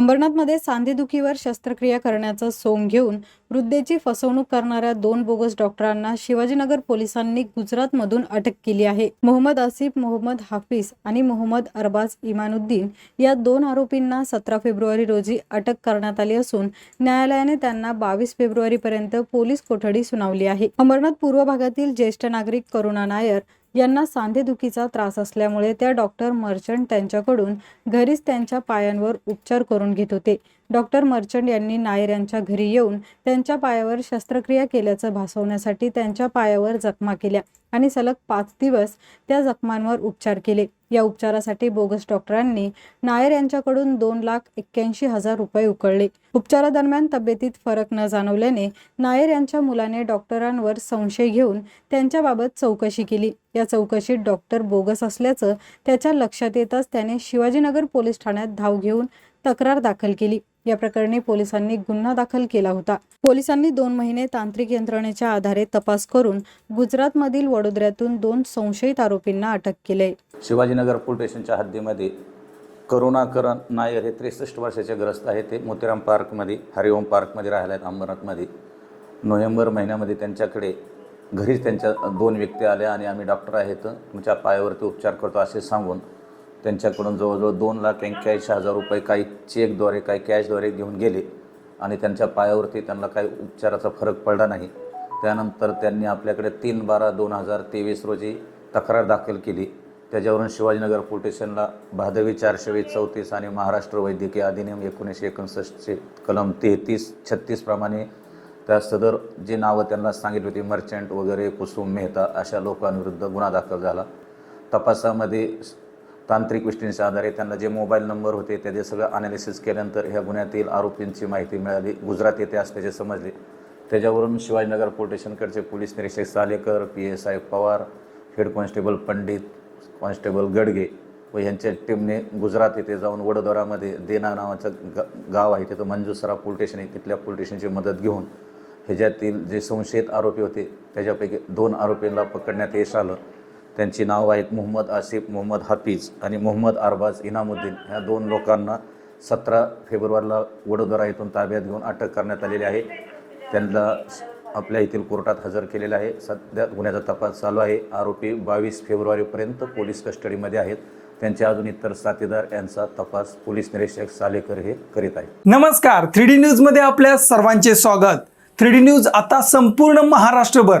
अंबरनाथमध्ये सांधेदुखीवर शस्त्रक्रिया करण्याचं सोंग घेऊन वृद्धेची फसवणूक करणाऱ्या दोन बोगस डॉक्टरांना शिवाजीनगर पोलिसांनी गुजरातमधून अटक केली आहे. मोहम्मद आसिफ मोहम्मद हाफिज आणि मोहम्मद अरबाज इमानुद्दीन या दोन आरोपींना सतरा फेब्रुवारी रोजी अटक करण्यात आली असून न्यायालयाने त्यांना बावीस फेब्रुवारीपर्यंत पोलीस कोठडी सुनावली आहे. अंबरनाथ पूर्व भागातील ज्येष्ठ नागरिक करुणा नायर यांना सांधेदुखीचा त्रास असल्यामुळे त्या डॉक्टर मर्चंट त्यांच्याकडून घरीच त्यांच्या पायांवर उपचार करून घेत होते. डॉक्टर मर्चंट यांनी नायर यांच्या घरी येऊन त्यांच्या पायावर शस्त्रक्रिया केल्याचं भासवण्यासाठी त्यांच्या पायावर जखमा केल्या आणि सलग पाच दिवस त्या जखमांवर उपचार केले. या उपचारासाठी बोगस डॉक्टरांनी नायर यांच्याकडून दोन लाख एक्क्याऐंशी हजार रुपये उकळले. उपचारादरम्यान तब्येतीत फरक न जाणवल्याने नायर यांच्या मुलाने डॉक्टरांवर संशय घेऊन त्यांच्याबाबत चौकशी केली. या चौकशीत डॉक्टर बोगस असल्याचं त्याच्या लक्षात येताच त्याने शिवाजीनगर पोलीस ठाण्यात धाव घेऊन तक्रार दाखल केली. या प्रकरणी पोलिसांनी गुन्हा दाखल केला होता. पोलिसांनी दोन महिने तांत्रिक यंत्रणेच्या आधारे तपास करून गुजरातमधील वडोदऱ्यातून दोन संशयित आरोपींना अटक केले. शिवाजीनगर पोलीस स्टेशनच्या हद्दीमध्ये करुणाकरण नायर हे त्रेसष्ट वर्षाचे ग्रस्त आहेत. ते मोतीराम पार्कमध्ये हरिओम पार्कमध्ये राहिला आहेत अंबरनाथमध्ये. नोव्हेंबर महिन्यामध्ये त्यांच्याकडे घरीच त्यांच्या दोन व्यक्ती आल्या आणि आम्ही डॉक्टर आहेत. तुमच्या पायावरती उपचार करतो असे सांगून त्यांच्याकडून जवळजवळ दोन लाख एक्क्याऐंशी हजार रुपये काही चेकद्वारे काही कॅशद्वारे घेऊन गेले. आणि त्यांच्या पायावरती त्यांना काही उपचाराचा फरक पडला नाही. त्यानंतर त्यांनी आपल्याकडे तीन बारा दोन हजार तेवीस रोजी तक्रार दाखल केली. त्याच्यावरून शिवाजीनगर पोलीस स्टेशनला भादवी चारशे वीस चौतीस आणि महाराष्ट्र वैद्यकीय अधिनियम एकोणीसशे एकोणसष्टचे कलम तेहतीस छत्तीसप्रमाणे त्या सदर जी नावं त्यांना सांगितली होती मर्चंट वगैरे कुसुम मेहता अशा लोकांविरुद्ध गुन्हा दाखल झाला. तपासामध्ये तांत्रिक गोष्टींच्या आधारे त्यांना जे मोबाईल नंबर होते त्याचे सगळं अनालिसिस केल्यानंतर ह्या गुन्ह्यातील आरोपींची माहिती मिळाली गुजरात येथे असल्याचे समजले. त्याच्यावरून शिवाजीनगर पोलीस स्टेशनकडचे पोलीस निरीक्षक Salekar P S I Pawar head constable Pandit constable Gadge व यांच्या टीमने गुजरात येथे जाऊन वडोदरामध्ये देना नावाचं ग गाव आहे तिथं मंजूसरा पोलीस स्टेशन आहे तिथल्या पोलीस स्टेशनची मदत घेऊन ह्याच्यातील जे संशयित आरोपी होते त्याच्यापैकी दोन आरोपींना पकडण्यात यश आलं. त्यांची नावं आहेत मोहम्मद आसिफ मोहम्मद हाफिज आणि मोहम्मद अरबाज इनामुद्दीन. ह्या दोन लोकांना सतरा फेब्रुवारीला वडोदरा येथून ताब्यात घेऊन अटक करण्यात आलेली आहे. त्यांना आपल्या येथील कोर्टात हजर केलेलं आहे. सध्या गुन्ह्याचा तपास चालू आहे. आरोपी बावीस फेब्रुवारीपर्यंत पोलीस कस्टडीमध्ये आहेत. त्यांचे अजून इतर साथीदार यांचा तपास पोलीस निरीक्षक सालेकर हे करीत आहेत. नमस्कार. थ्री डी न्यूजमध्ये आपल्या सर्वांचे स्वागत. थ्री डी न्यूज आता संपूर्ण महाराष्ट्रभर